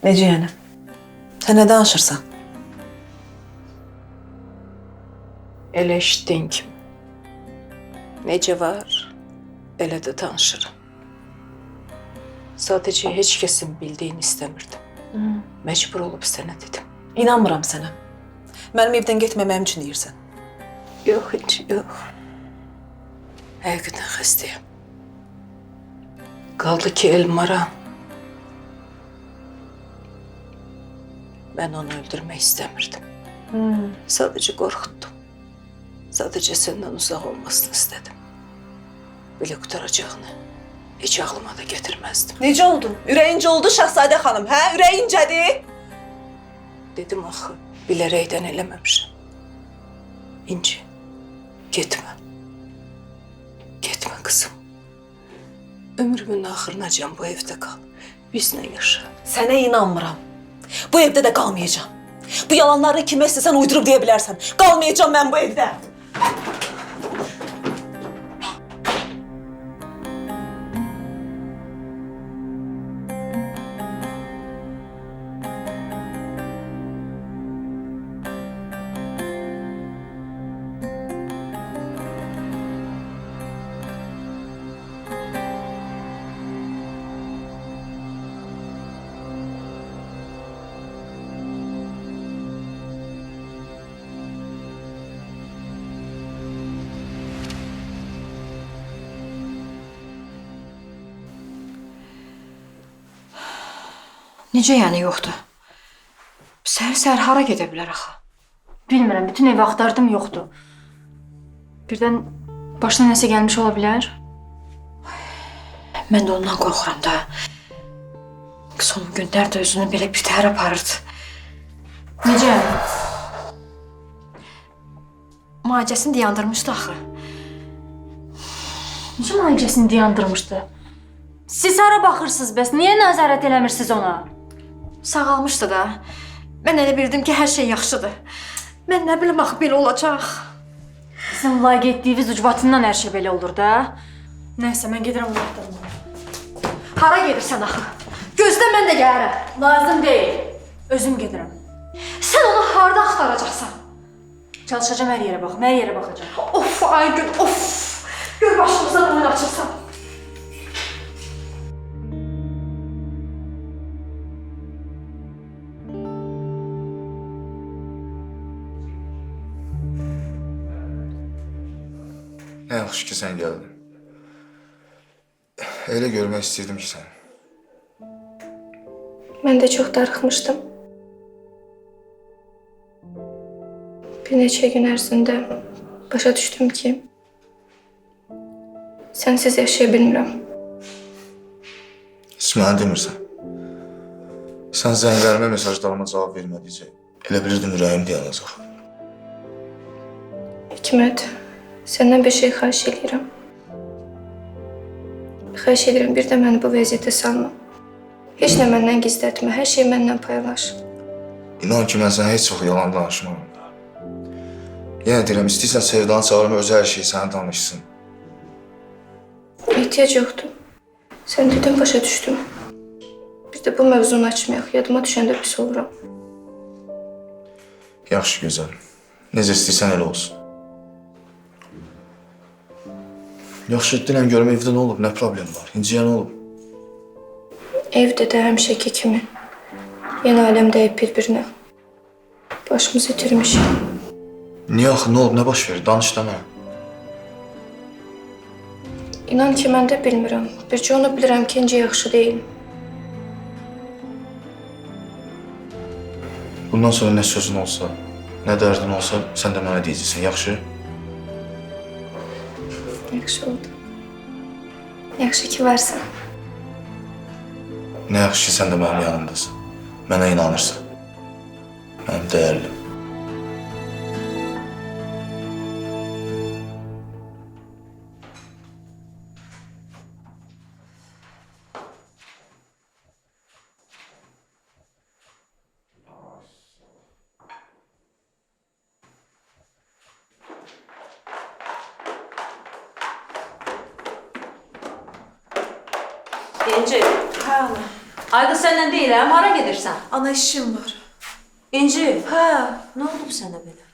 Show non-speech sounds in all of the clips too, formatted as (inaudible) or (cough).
Necə yəni? Sən nə danışırsan? Elə eşitdin kimi. Necə var, elə də danışırım. Sadəcə heç kəsin bildiyini istəmirdim. Məcbur olub sənə dedim. İnanmıram sənə. Mənim evdən getməməyim üçün deyirsən. Yox heç, yox. Həqiqətən xəstəyəm. Qaldı ki, Elmara. Mən onu öldürmək istəmirdim. Sadəcə qorxutdum. Sadəcə səndən uzaq olmasını istədim. Belə qutaracağını heç ağlıma da gətirməzdim. Necə oldu? Ürəyincə oldu Şahzadə xanım, hə? Ürəyincədir. Dedim axı, bilərəkdən eləməmişəm. İnci, getmə. Getmə qızım. Ömrümün axırınacan bu evdə qal. Bizlə yaşa. Sənə inanmıram. Bu evdə də qalmayacağam. Bu yalanları kimə istəsən uydurub deyə bilərsən. Qalmayacağam mən bu evdə. Necə yəni yoxdur? Səhər-səhər hara gedə bilər axı? Bilmirəm, bütün evi axtardım, yoxdur. Birdən başına nəsə gəlmiş ola bilər. Mən də ondan qorxuram da. Son günlərdə özünü belə bir təhər aparırdı. Necə? Müalicəsini dayandırmışdı axı. Necə müalicəsini dayandırmışdı? Siz hara baxırsınız bəs? Niyə nəzarət eləmirsiniz ona? Sağalmışdı da. Mən elə bildim ki, hər şey yaxşıdır. Mən nə bilim axı belə olacaq. Sizin layıq etdiyiniz ucbatından hər şey belə olur da. Nəysə, mən gedirəm axtarım. Hara gedirsən axı? Gözlə mən də gələrəm. Lazım deyil. Özüm gedirəm. Sən onu harda axtaracaqsan? Çalışacağam hər yerə baxım, hər yerə baxacağam. Of Aygün, of. Gör başımızdan oyun açırsan. Nə yaxşı ki, sən gəldin. Elə görmək istəyirdim ki, səni. Mən də çox darıxmışdım. Bir neçə gün ərzində başa düşdüm ki, sənsiz yaşaya bilmirəm. Heç mənə demirsən. Sən zənglərimə mesajlarıma cavab vermədikcə elə bilirdim ürəyim dayanacaq. Hikmət, səndən bir şey xahiş edirəm. Xahiş edirəm bir də məni bu vəziyyətə salma. Heç nə məndən gizlətmə, hər şeyi məndən paylaş. İnan ki, mən sənə heç çox yalan danışmaram. Yenə deyirəm, istəyirsən Sevdanı çağırım, özü hər şeyi sənə danışsın. Ehtiyac yoxdur. Sən dedin, başa düşdüm. Bir də bu mövzunu açmayaq, yadıma düşəndə pis oluram. Yaxşı, gözəl. Necə istəyirsən elə olsun. Yaxşı, dinən görüm evdə nə olub, nə problem var? İnciyə nə olub? Evdə də həmişəki kimi. Yenə aləm dəyib bir-birinə. Başımızı itirmişik. Niyə axı, nə olub, nə baş verir? Danış da mənə. İnan ki, mən də bilmirəm. Bircə onu bilirəm ki, incə yaxşı deyil. Bundan sonra nə sözün olsa, nə dərdin olsa, sən də mənə deyəcəksən, yaxşı? Yaxşı oldu. Yaxşı ki, varsan. Nə yaxşı ki, sən də mənim yanımdasan. Mənə inanırsan. Mənim dəyərlim. İnci. Hə ana. Ay qız səndən deyirəm, hara gedirsən? Ana işim var. İnci, Hə, nə olub sənə belə?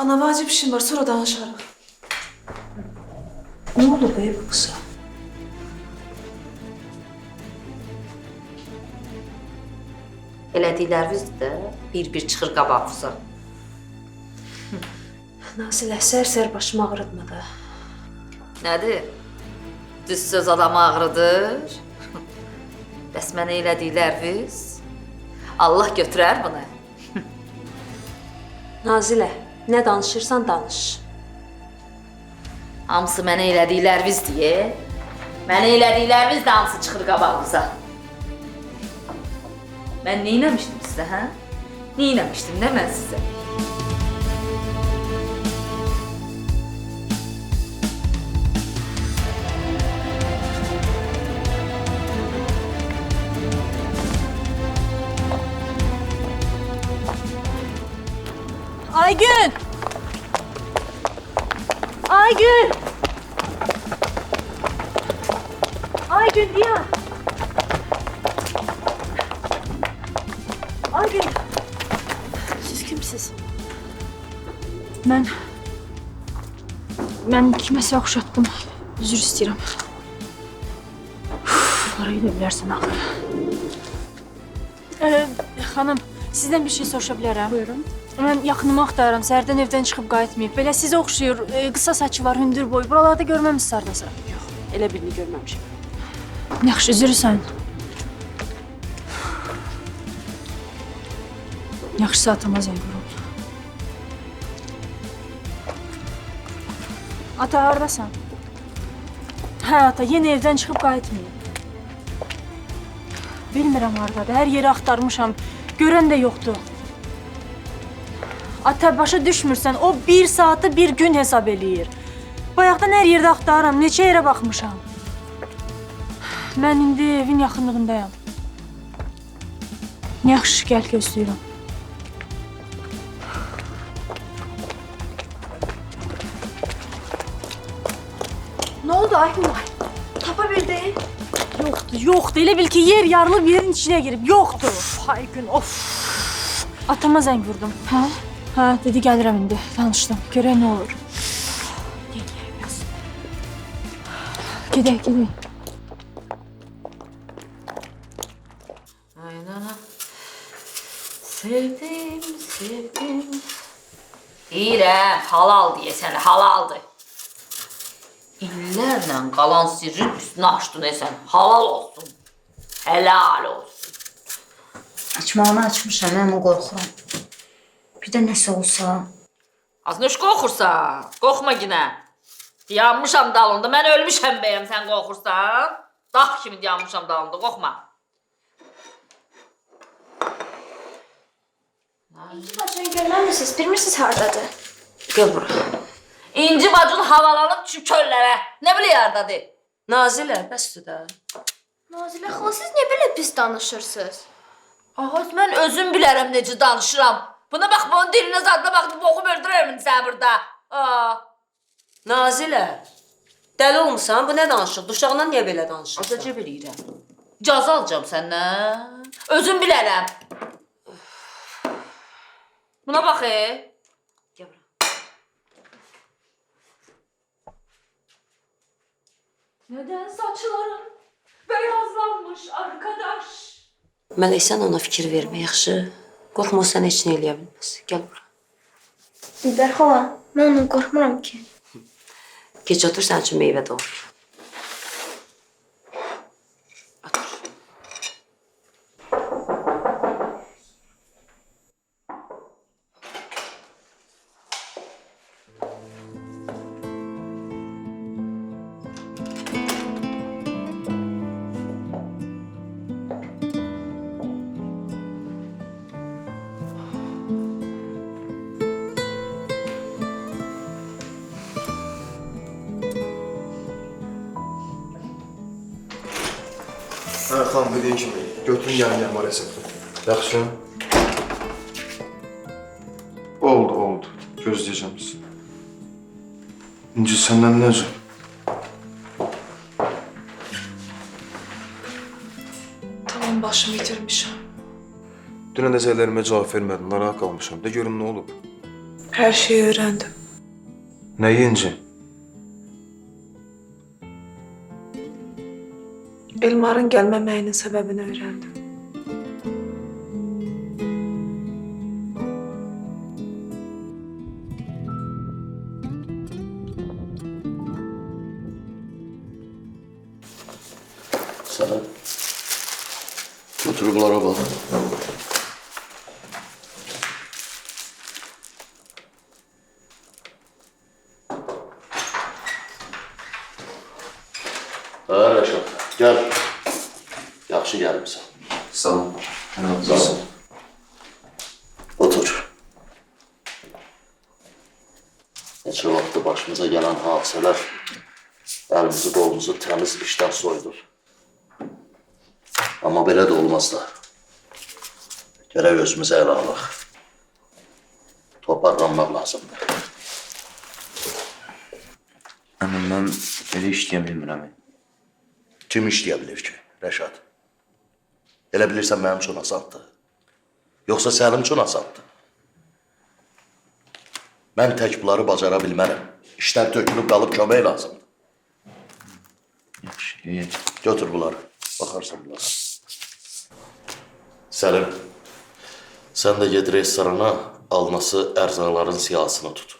ana vacib işim var, sonra danışarıq. Nə olub ey bu qıza? Elədikləriniz də bir-bir çıxır qabağınıza. Nasilə, sər-sər başım ağrıtma da. Nədir? Düz söz adamı ağrıdır. Bəs mənə elədikləriniz? Allah götürər bunu. (laughs) Nazilə, nə danışırsan danış. Hamısı mənə elədikləriniz deyə. Mənə elədikləriniz də hamısı çıxır qabağınıza. Mən nə eləmişdim sizə, hə? Nə eləmişdim, nə mən sizə? Mən... Mən kiməsə oxşatdım. Üzr istəyirəm. Uf, Hara gedə bilərsən axı? Ee, xanım, sizdən bir şey soruşa bilərəm? Buyurun. Mən yaxınımı axtarıram. Səhərdən evdən çıxıb qayıtmayıb. Belə sizə oxşayır. E, qısa saçı var, hündür boy. Buralarda görməmisiniz hardasa. Yox, Elə birini görməmişəm. Yaxşı, üzrsən. Yaxşı atama zəng vurun. Ata hardasan? Hə ata, yenə evdən çıxıb qayıtmayıb. Bilmirəm hardadır. Hər yeri axtarmışam. Görən də yoxdur. Ata başa düşmürsən. O bir saatı bir gün hesab eləyir. Bayaqdan hər yerdə axtarıram. Neçə yerə baxmışam. Mən indi evin yaxınlığındayam. Yaxşı, gəl gözləyirəm. Oldu Aygünay? Tapa bildin? Yoxdur, yoxdur. Elə bil ki, yer yarılıb yerin içinə girib. Yoxdur. Of, ay gün, of. Atama zəng vurdum. Hə? Hə, dedi gəlirəm indi. Danışdım. Görək nə olur. Gəl, gəl, biraz. Aynen. Sevdim, sevdim. Deyirəm, halal deyə səni, halaldır. İllərlə qalan sirrin üstünə açdın e sən. Halal olsun. Helal olsun. Açmağını açmışam, amma qorxuram. Bir də nəsə olsa, Az nöş qorxursan? Qorxma yenə. Yanmışam dalında. Mən ölmüşəm bəyəm sən qorxursan? Dağ kimi yanmışam dalında. Qorxma. Bacını görməmisiniz, bilmirsiniz hardadır? Gəl bura. İnci bacın havalanıb düşüb çöllərə. Nə bilə yardadır? Nazilə, bəsdir də. Nazilə xala, siz niyə belə pis danışırsınız? Ağac, mən özüm bilərəm necə danışıram. Buna bax, bunun dilinə zadına bax, boğum öldürərəm sən burada. Aa, Nazilə, dəli olmusan? Bu nə danışıq? Uşaqla niyə belə danışırsan? azacı bilirəm. Cəza alacağam səndən. Özüm bilərəm. Buna bax, e. Neden saçların beyazlanmış arkadaş? Mələk, sən ona fikir vermə, yaxşı? Qorxma, o sənə heç nə eləyə bilməz. Gəl bura. Dilbər xala, mən ondan qorxmuram ki. Geç otur, sənin üçün meyvə doğrayım. Kimi götürün gəlin yanıma resepti. Yaxşı. Oldu, oldu. Gözləyəcəm sizi. İnci səndən necə? Tamam Ağlım başımı itirmişim. Dünən də zəllərimə cavab vermədin, narahat qalmışam. De görüm nə olub? Her şeyi öğrendim. Nəyi inci? Elmar'ın gelmemeyinin sebebini öğrendim. Sana götür bunlara bak. Ha Rəşad, gəl. Yaxşı gəlmisən. Sağ ol. Sağ ol. Otur. Neçə vaxtdır başımıza gələn hadisələr əlimizi qolumuzu təmiz işdən soydur. Amma belə də olmaz da. Gərək özümüzə ələ alaq. Toparlanmaq lazımdır. Əmin, mən belə işləyə bilmirəm. Kim işləyə bilir ki, Rəşad? Elə bilirsən mənim üçün asandır. Yoxsa sənin üçün asandır? Mən tək bunları bacara bilmərəm. İşdən tökülüb qalıb kömək lazımdır. Yaxşı, iyi. Götür bunları. Baxarsan bunlara. Səlim, sən də ged restorana, alması ərzaqların siyahısını tut.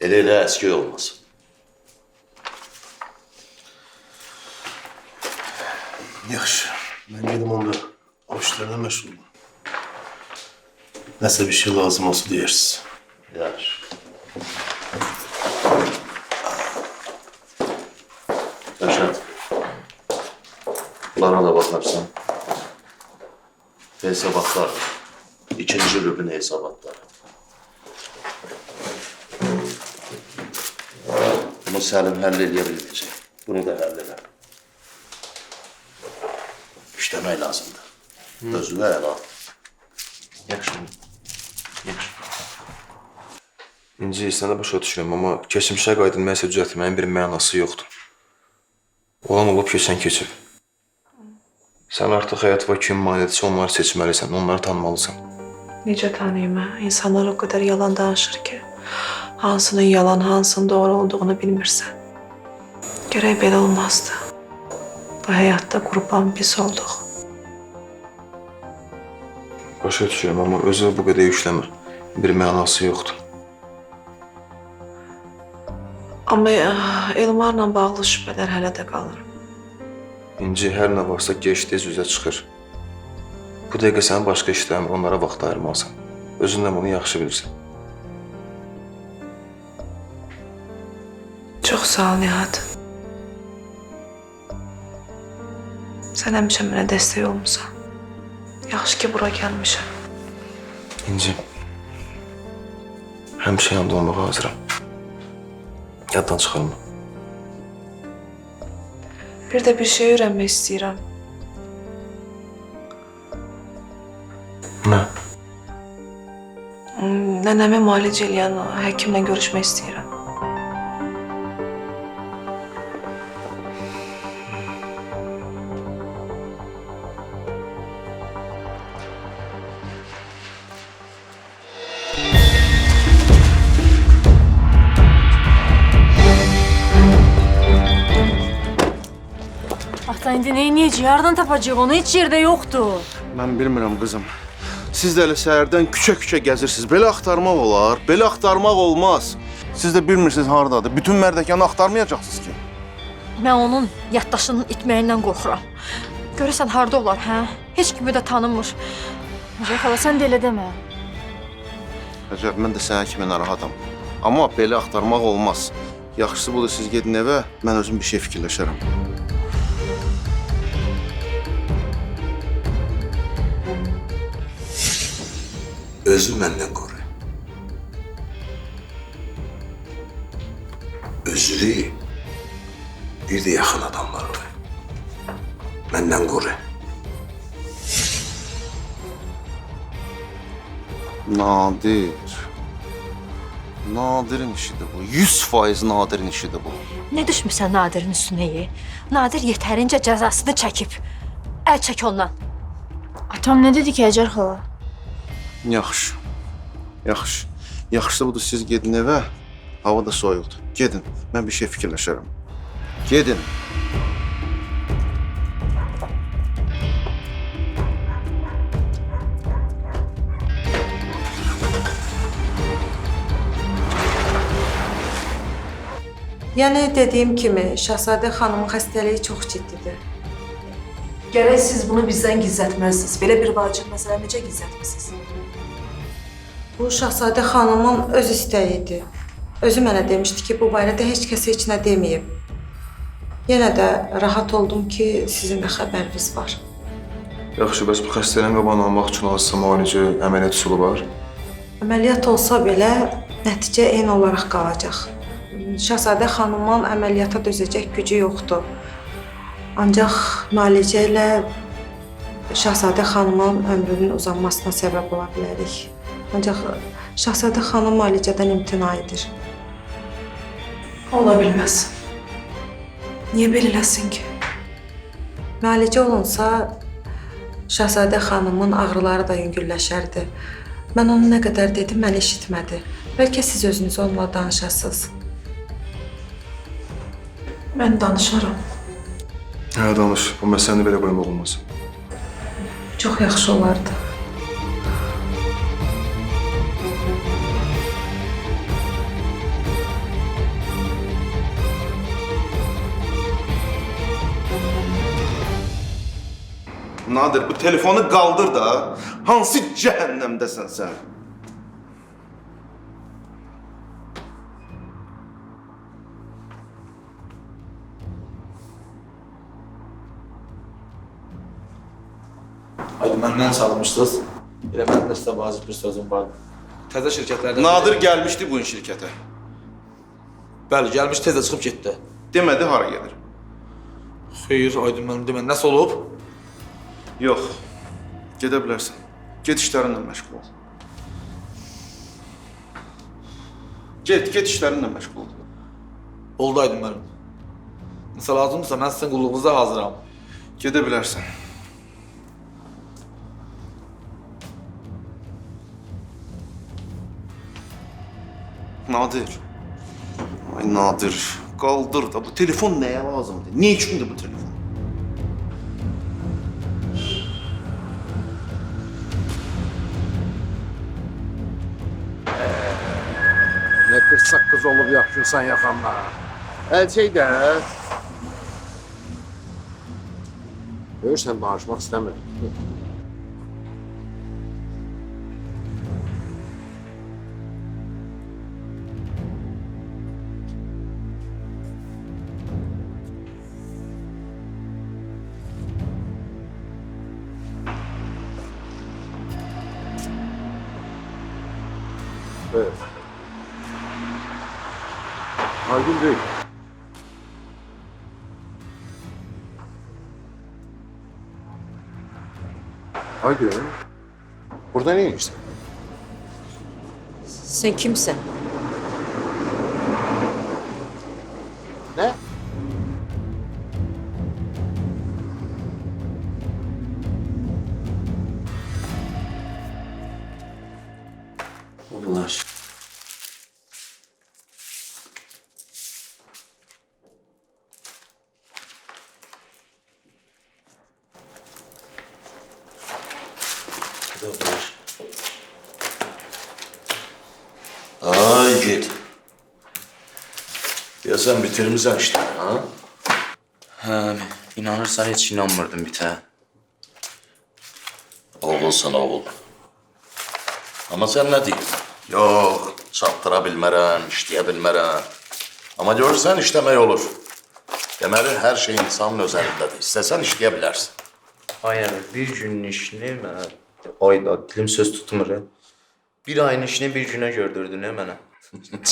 Elə elə əskik olmasın. Yaxşı. Mən gedim onda məşğul olum. Nəsə bir şey lazım olsa deyirsiniz. Yaxşı. Rəşad, bunlara da baxarsan. Hesabatlar. İkinci rübün hesabatları. Bunu edə bilməyəcək. Bunu da həll edər. İşləmək lazımdır. Özünə əla. Yaxşı. Yaxşı. İnci, sənə başa düşürəm, amma keçmişə qayıdılma isə düzəltməyin bir mənası yoxdur. Olan olub keçən keçib. Sən artıq həyat və kim manedirsə onları seçməlisən, onları tanımalısan. Necə tanıyım ha? İnsanlar o kadar yalan danışır ki. Hansının yalan, hansının doğru olduğunu bilmirsən. Gerek belə olmazdı. Bu hayatta qurban biz olduq. Başa düşürəm, amma özü bu qədər yükləmə. Bir mənası yoxdur. Amma eh, Elmarla bağlı şübhələr hələ də qalır. İnci, hər nə varsa gec-tez üzə çıxır. Bu dəqiqə sənin başqa işlərin onlara vaxt ayırmalısan. Özün də bunu yaxşı bilirsən. Çox sağ ol Nihat. Sən həmişə mənə dəstək olmusan. Yaxşı ki, bura gəlmişəm. İnci, həmişə yanında olmağa hazıram. Yaddan çıxarma. Bir də bir şey öyrənmək istəyirəm. Nə? Hmm, Nənəmi müalicə eləyən o həkimlə görüşmək istəyirəm. Ata indi nə edəcəyik? Hardan tapacağıq onu? Heç yerdə yoxdur. Mən bilmirəm qızım. Siz də elə səhərdən küçə-küçə gəzirsiniz. Belə axtarmaq olar, belə axtarmaq olmaz. Siz də bilmirsiniz hardadır. Bütün mərdəkanı axtarmayacaqsınız ki. Mən onun yaddaşının itməyindən qorxuram. Görəsən harda olar, hə? Heç kimi də tanımır. Necə xala sən də elə demə. Əcəb, mən də sənə kimi narahatam. Amma belə axtarmaq olmaz. Yaxşısı budur siz gedin evə, mən özüm bir şey fikirləşərəm. Özü məndən qoru. Özünü bir də yaxın adamları məndən qoru. Nadir. Nadir'in işidir bu. 100 faiz Nadir'in işidir bu. Nə düşmüsən Nadir'in üstünə? ye? Nadir yetərincə cəzasını çəkib. Əl çək ondan. Atam nə dedi ki, Əcər xala? Yaxşı. Yaxşı. Yaxşısı budur siz gedin evə. Hava da soyuqdur. Gedin. Mən bir şey fikirləşərəm. Gedin. Yəni dediyim kimi, Şahzadə xanımın xəstəliyi çox ciddidir. Gərək siz bunu bizdən gizlətməzsiniz. Belə bir vacib məsələ necə gizlətmisiniz? Bu Şahzadə xanımın öz istəyi idi. Özü mənə demişdi ki, bu barədə heç kəsə heç nə deməyib. Yenə də rahat oldum ki, sizin də xəbəriniz var. Yaxşı, bəs bu xəstəliyin qabağını almaq üçün hansısa müalicə, əməliyyat üsulu var? Əməliyyat olsa belə nəticə eyni olaraq qalacaq. Şahzadə xanımın əməliyyata dözəcək gücü yoxdur. Ancaq müalicə ilə Şahzadə xanımın ömrünün uzanmasına səbəb ola bilərik. Ancaq Şahzadə xanım müalicədən imtina edir. Ola bilməz. Niyə belə eləsin ki? Müalicə olunsa Şahzadə xanımın ağrıları da yüngülləşərdi. Mən ona nə qədər dedim, məni eşitmədi. Bəlkə siz özünüz onunla danışasınız. Mən danışaram. Hə, danış. Bu məsələni belə qoymaq olmaz. Çox yaxşı olardı. Nadir bu telefonu qaldır da. Hansı cəhənnəmdəsən sən? Aydın məndən çalmışdınız. Elə mənim də sizə vacib bir sözüm vardı. Təzə şirkətlərdən... Nadir gəlmişdi bu şirkətə. Bəli, gəlmiş tezə çıxıb getdi. Demədi hara gedir. Xeyr, Aydın mənim demən nəsə olub? Yox. Gedə bilərsən. Get işlərinlə məşğul ol. Get, get işlərinlə məşğul ol. Oldu Aydın mənim. Nəsə lazımdırsa mən sizin qulluğunuza hazıram. Gedə bilərsən. Nadir. Ay Nadir. Qaldır da bu telefon nəyə lazımdır? Nə üçündür bu telefon? Nə qırsaq qız olub yapışırsan yaxamda. Əlçək də. Görürsən, danışmaq istəmir. Aygün Bey. Aygün. Burada ne işte? Sen kimsən? Sen bitirmişsin işte ha? Hə, inanırsan heç inanmırdım bitə. Oğulsan oğul. Ama sen ne diyorsun? Yok, çattıra bilmərəm, işləyə bilmərəm. Ama görürsən işləmək olur. Deməli, hər şey insanın öz əlindədir. İstəsən işləyə bilərsən. Ay əmi, bir günün işini mənə ayda dilim söz tutmur. ya. Bir ayın işini bir günə gördürdün.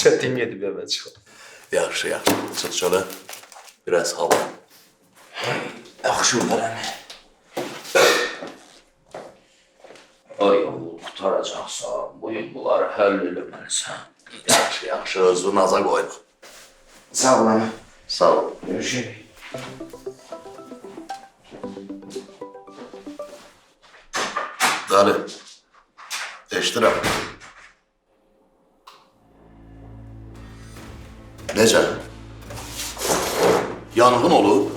Çətin gedib evə çıxım. Yaxşı, yaxşı. Çıx şöyle. Biraz hava. Yaxşı olur əmi. Ay oğul, qutaracaqsan, bu gün bunları həll eləməlisən. Yaxşı, yaxşı. Özünü naza qoyma. Sağ ol əmi. Sağ ol. Görüşürük. Qarı, eşdirəm. Necə? Yanğın olub?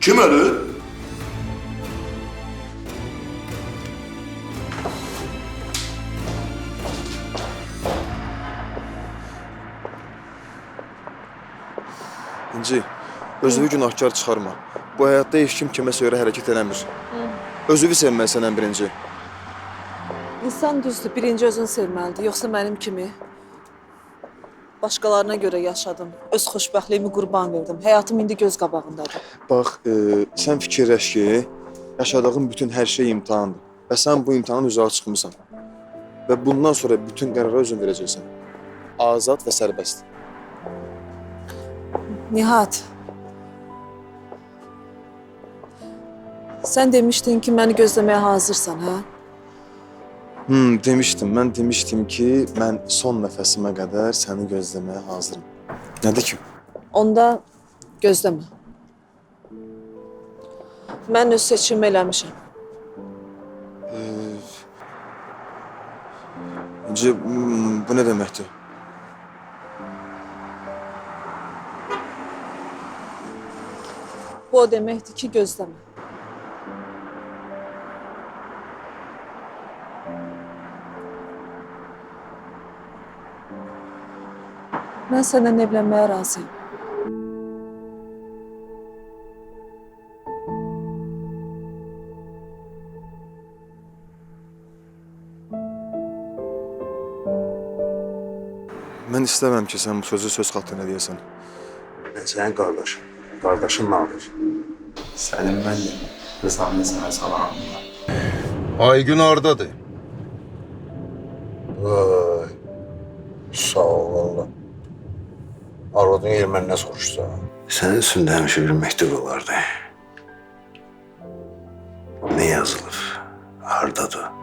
Kim ölüb? İnci, özünü günahkar çıxarma. Bu həyatda heç kim kiməsə görə hərəkət eləmir. Özünü sevməlisən ən birinci. İnsan düzdür, birinci özünü sevməlidir, yoxsa mənim kimi. Başqalarına görə yaşadım. Öz xoşbəxtliyimi qurban verdim. Həyatım indi göz qabağındadır. Bax, e, sən fikirləş ki, yaşadığın bütün hər şey imtahandır. Və sən bu imtahanın üzərinə çıxmısan. Və bundan sonra bütün qərarı özün verəcəksən. Azad və sərbəst. Nihat. Sən demişdin ki, məni gözləməyə hazırsan, hə? Hmm, demişdim, mən demişdim ki, mən son nəfəsimə qədər səni gözləməyə hazıram. Nədir ki? Onda gözləmə. Mən öz seçimimi eləmişəm. E, hmm, bu nə deməkdir? Bu o deməkdir ki, gözləmə. Mən səndən evlənməyə razıyam. Mən istəmirəm ki, sən bu sözü söz xatırına deyəsən. Ben senin kardeşim. Kardeşin? Sənin mən də Rızanın sənə salamım var. Aygün hardadır? Vay. Sağ ol valla. Arvadın yer məndən soruşsa. Sənin üstündə həmişə bir məktub olardı. Ne yazılır? Hardadır?